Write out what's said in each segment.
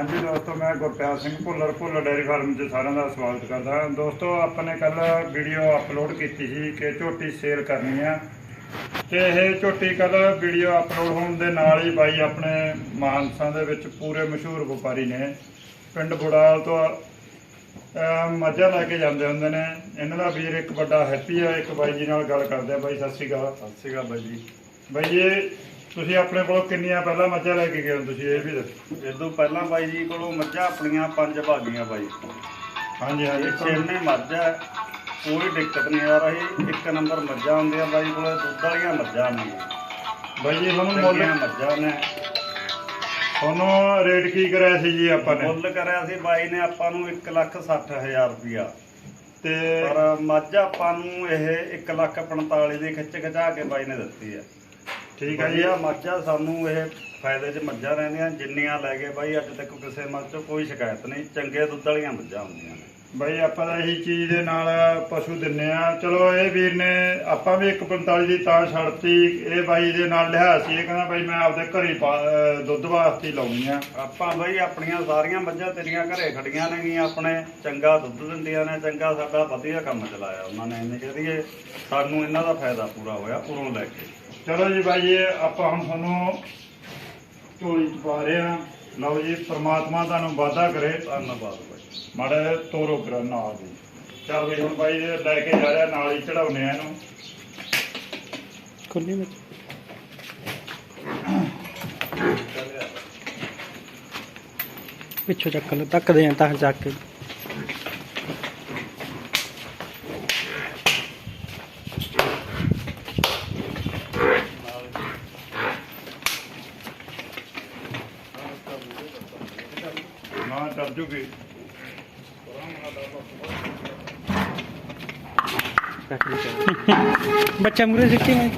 ਹਾਂਜੀ ਦੋਸਤੋ ਮੈਂ ਗੁਰਪਿਆਰ ਸਿੰਘ ਭੁੱਲਰ ਭੁੱਲਰ ਡੇਅਰੀ ਫਾਰਮ 'ਚ ਸਾਰਿਆਂ ਦਾ ਸਵਾਗਤ ਕਰਦਾ ਹਾਂ। ਦੋਸਤੋ ਆਪਾਂ ਨੇ ਕੱਲ ਵੀਡੀਓ ਅਪਲੋਡ ਕੀਤੀ ਸੀ ਕਿ ਝੋਟੀ ਸੇਲ ਕਰਨੀ ਆ। ਤੇ ਇਹ ਝੋਟੀ ਕੱਲ ਵੀਡੀਓ ਅਪਲੋਡ ਹੋਣ ਦੇ ਨਾਲ ਹੀ ਬਾਈ ਆਪਣੇ ਮਾਨਸਾ ਦੇ ਵਿੱਚ ਪੂਰੇ ਮਸ਼ਹੂਰ ਵਪਾਰੀ ਨੇ। ਪਿੰਡ ਬੁੜਾਲ ਤੋਂ ਮੱਝਾਂ ਲੈ ਕੇ ਜਾਂਦੇ ਹੁੰਦੇ ਨੇ। ਇਹਨਾਂ ਦਾ ਵੀਰ ਇੱਕ ਵੱਡਾ ਹੈਪੀ ਆ ਇੱਕ ਬਾਈ ਜੀ ਨਾਲ ਗੱਲ ਕਰਦੇ ਆ। ਬਾਈ ਸਤਿ ਸ਼੍ਰੀ ਅਕਾਲ। ਸਤਿ ਸ਼੍ਰੀ ਅਕਾਲ ਬਾਈ ਜੀ। ਬਾਈ ਇਹ ਤੁਸੀਂ ਆਪਣੇ ਕੋਲੋਂ ਕਿੰਨੀਆਂ ਪਹਿਲਾਂ ਮੱਝਾਂ ਲੈ ਕੇ ਗਏ ਹੋ ਤੁਸੀਂ ਇਹ ਵੀ ਦੱਸੋ। ਇਹ ਤੋਂ ਪਹਿਲਾਂ ਬਾਈ ਜੀ ਕੋਲੋਂ ਮੱਝਾਂ ਆਪਣੀਆਂ ਪੰਜ ਭਾਗੀਆਂ ਬਾਈ। ਹਾਂਜੀ ਹਾਂਜੀ। ਇਹ ਛੇਵੇਂ ਮੱਝ ਹੈ ਕੋਈ ਦਿੱਕਤ ਨਹੀਂ ਆ ਰਹੀ। ਇੱਕ ਨੰਬਰ ਮੱਝਾਂ ਹੁੰਦੀਆਂ ਬਾਈ ਕੋਲੇ ਦੁੱਧ ਵਾਲੀਆਂ ਮੱਝਾਂ ਨੇ। ਬਾਈ ਜੀ ਤੁਹਾਨੂੰ ਮੁੱਲ ਚੰਗੀਆਂ ਮੱਝਾਂ ਨੇ। ਤੁਹਾਨੂੰ ਰੇਟ ਕੀ ਕਰਿਆ ਸੀ ਜੀ ਆਪਾਂ ਨੇ? ਮੁੱਲ ਕਰਿਆ ਸੀ ਬਾਈ ਨੇ ਆਪਾਂ ਨੂੰ 160000 ਰੁਪਇਆ। ਤੇ ਪਰ ਮੱਝ ਆਪਾਂ ਨੂੰ ਇਹ 1,45 ਦੀ ਖਿੱਚ ਖਿਚਾ ਕੇ ਬਾਈ ਨੇ ਦਿੱਤੀ ਹੈ। ਠੀਕ ਹੈ ਜੀ। ਵਧੀਆ ਮੱਝਾਂ ਸਾਨੂੰ ਇਹ ਫਾਇਦੇ 'ਚ ਮੱਝਾਂ ਰਹਿੰਦੀਆਂ ਜਿੰਨੀਆਂ ਲੈ ਗਏ ਬਾਈ ਅੱਜ ਤੱਕ ਕਿਸੇ ਮੱਝ 'ਚੋਂ ਕੋਈ ਸ਼ਿਕਾਇਤ ਨਹੀਂ ਚੰਗੇ ਦੁੱਧ ਵਾਲੀਆਂ ਮੱਝਾਂ ਹੁੰਦੀਆਂ ਨੇ। ਬਾਈ ਆਪਾਂ ਤਾਂ ਇਹੀ ਚੀਜ਼ ਦੇ ਨਾਲ ਪਸ਼ੂ ਦਿੰਨੇ ਆ। ਚਲੋ ਇਹ ਵੀਰ ਨੇ ਆਪਾਂ ਵੀ 145 ਦੀ ਤਾਂ ਛੱਡਤੀ ਇਹ ਬਾਈ ਦੇ ਨਾਲ ਲਿਆ ਸੀ। ਇਹ ਕਹਿੰਦਾ ਬਾਈ ਮੈਂ ਆਪਦੇ ਘਰੇ ਦੁੱਧ ਵਾਸਤੇ ਲਾਉਣੀ ਆ। ਆਪਾਂ ਬਈ ਆਪਣੀਆਂ ਸਾਰੀਆਂ ਮੱਝਾਂ ਤੇਰੀਆਂ ਘਰੇ ਖੜੀਆਂ ਨੇਗੀਆਂ ਆਪਣੇ ਚੰਗਾ ਦੁੱਧ ਦਿੰਦੀਆਂ ਨੇ ਚੰਗਾ ਸਾਡਾ ਵਧੀਆ ਕੰਮ ਚਲਾਇਆ ਉਹਨਾਂ ਨੇ। ਇੰਨੇ ਕਹਦੀਏ ਸਾਨੂੰ ਇਹਨਾਂ ਦਾ ਫਾਇਦਾ ਪੂਰਾ ਹੋਇਆ ਉਰੋਂ ਲੈ ਕੇ। ਚਲੋ ਜੀ ਬਾਈ ਇਹ ਆਪਾਂ ਹੁਣ ਤੁਹਾਨੂੰ ਝੋਲੀ ਚ ਪਾ ਰਹੇ ਆ ਲਓ ਜੀ ਪ੍ਰਮਾਤਮਾ ਤੁਹਾਨੂੰ ਵਾਅਦਾ ਕਰੇ। ਧੰਨਵਾਦ ਬਾਈ। ਮਾੜਾ ਤੋਰੋ ਕਰਾ ਨਾਲ ਜੀ। ਚੱਲ ਬਈ ਹੁਣ ਬਾਈ ਇਹ ਲੈ ਕੇ ਜਾ ਰਿਹਾ ਨਾਲ ਹੀ ਚੜਾਉਨੇ ਆ ਇਹਨੂੰ। ਖੁੱਲੀ ਵਿੱਚ ਪਿੱਛੋਂ ਚੱਕ ਲੈ ਧੱਕਦੇ ਆ ਤਾਂ ਚੱਕ ਕੇ। ਨਾ ਚੱਲ ਜੂਗੀ ਚੱਕ ਲਈ ਚੱਕ। ਬੱਚਾ ਮੂਰੇ ਸਿੱਟੀ ਮੈਂ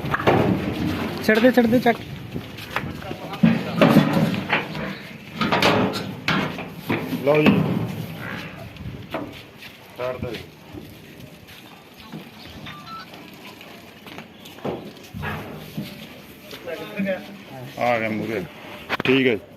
ਛੱਡਦੇ ਛੱਡਦੇ ਚੱਕ ਲਓ ਜੀ ਛੱਡ ਦੇ ਆ ਗਿਆ ਮੂਰੇ ਠੀਕ ਹੈ ਜੀ।